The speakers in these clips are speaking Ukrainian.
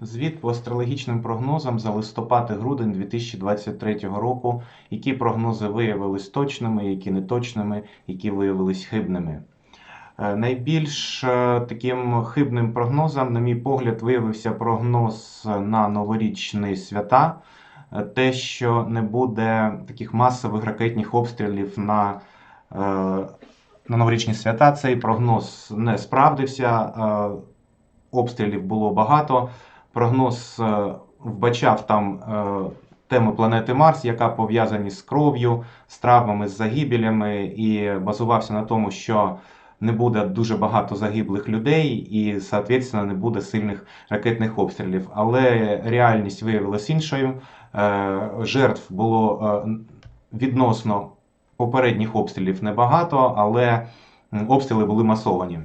Звіт по астрологічним прогнозам за листопад і грудень 2023 року. Які прогнози виявились точними, які неточними, які виявились хибними. Е, Найбільш е, таким хибним прогнозом, на мій погляд, виявився прогноз на новорічні свята. Е, Те, що не буде таких масових ракетних обстрілів на, на новорічні свята, цей прогноз не справдився. Обстрілів було багато. Прогноз е, вбачав там е, теми планети Марс, яка пов'язані з кров'ю, з травмами, з загибелями, і базувався на тому, що не буде дуже багато загиблих людей, і, соответственно, не буде сильних ракетних обстрілів. Але реальність виявилась іншою. Е, Жертв було відносно попередніх обстрілів небагато, але обстріли були масовані.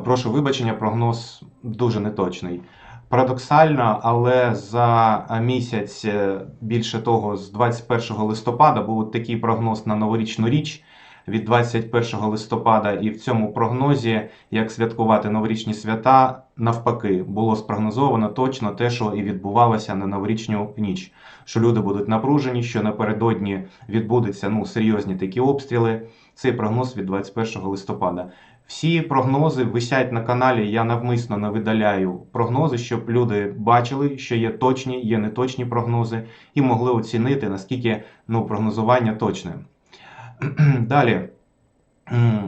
Прошу вибачення, прогноз дуже неточний. Парадоксально, але за місяць, е, більше того, з 21 листопада був такий прогноз на новорічну річ від 21 листопада, і в цьому прогнозі, як святкувати новорічні свята, навпаки, було спрогнозовано точно те, що і відбувалося на новорічну ніч. Що люди будуть напружені, що напередодні відбудуться ну, серйозні такі обстріли. Цей прогноз від 21 листопада. Всі прогнози висять на каналі. Я навмисно не видаляю прогнози, щоб люди бачили, що є точні, є неточні прогнози, і могли оцінити, наскільки ну, прогнозування точне. Далі,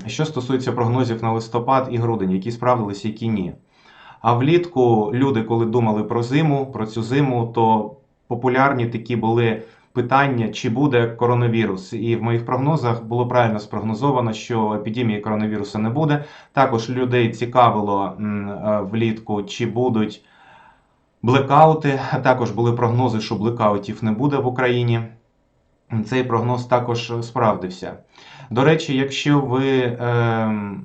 що стосується прогнозів на листопад і грудень, які справдились, які ні. А влітку люди, коли думали про зиму, про цю зиму, то популярні такі були питання, чи буде коронавірус. І в моїх прогнозах було правильно спрогнозовано, що епідемії коронавірусу не буде. Також людей цікавило е, влітку, чи будуть блекаути. Також були прогнози, що блекаутів не буде в Україні. Цей прогноз також справдився. До речі, якщо ви ем,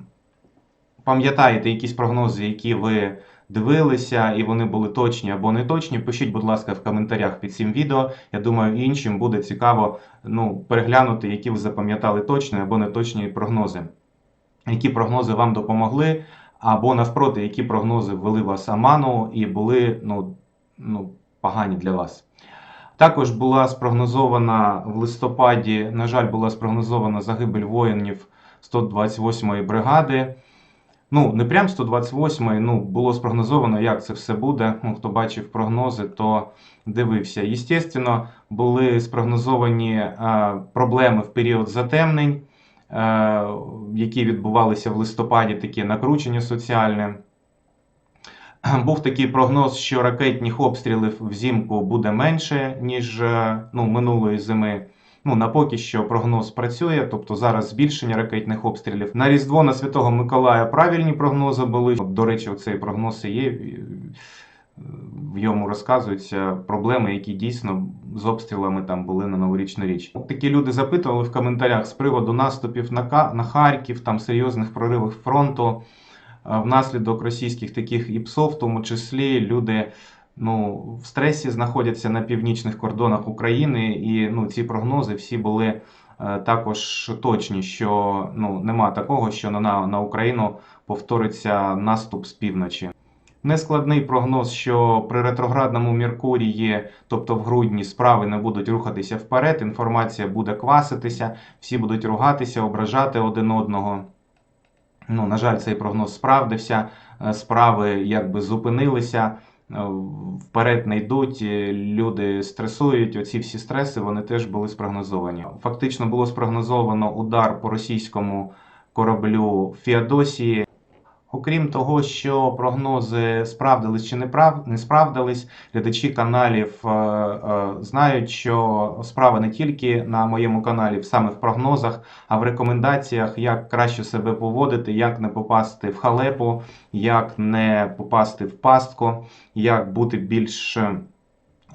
пам'ятаєте якісь прогнози, які ви дивилися, і вони були точні або не точні, пишіть, будь ласка, в коментарях під цим відео. Я думаю, іншим буде цікаво ну, переглянути, які ви запам'ятали точні або неточні прогнози. Які прогнози вам допомогли, або навпроти, які прогнози ввели вас аману і були ну, ну, погані для вас. Також була спрогнозована в листопаді, на жаль, була спрогнозована загибель воїнів 128-ї бригади. Ну, не прям 128-ї, ну, було спрогнозовано, як це все буде. Ну, хто бачив прогнози, то дивився. Єстественно, були спрогнозовані е, проблеми в період затемнень, е, які відбувалися в листопаді, таке накручення соціальне. Був такий прогноз, що ракетних обстрілів взимку буде менше, ніж е, ну, минулої зими. Ну, на поки що прогноз працює, тобто зараз збільшення ракетних обстрілів. На Різдво на Святого Миколая правильні прогнози були. До речі, цей прогноз є. В йому розказуються проблеми, які дійсно з обстрілами там були на новорічну річ. От Такі люди запитували в коментарях з приводу наступів на на Харків, там серйозних проривів фронту. Внаслідок російських таких ІПСО, в тому числі люди ну, в стресі знаходяться на північних кордонах України, і ну, ці прогнози всі були е, також точні, що ну, нема такого, що на, на Україну повториться наступ з півночі. Нескладний прогноз, що при ретроградному Меркурії, тобто в грудні, справи не будуть рухатися вперед, інформація буде кваситися, всі будуть ругатися, ображати один одного. Ну, на жаль, цей прогноз справдився. Е, Справи якби зупинилися, вперед не йдуть, е, люди стресують. Оці всі стреси вони теж були спрогнозовані. Фактично було спрогнозовано удар по російському кораблю Феодосії. Окрім того, що прогнози справдились чи не прав... не справдились, глядачі каналів е, е, знають, що справа не тільки на моєму каналі, саме в прогнозах, а в рекомендаціях, як краще себе поводити, як не попасти в халепу, як не попасти в пастку, як бути більш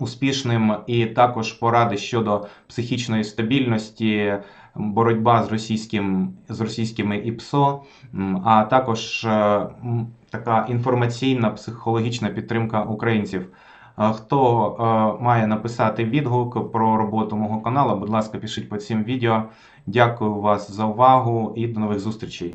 успішним, і також поради щодо психічної стабільності, боротьба з російським з російськими ІПСО, а також е, така інформаційна психологічна підтримка українців. Е, Хто е, має написати відгук про роботу мого каналу, будь ласка, пишіть під цим відео. Дякую вас за увагу і до нових зустрічей.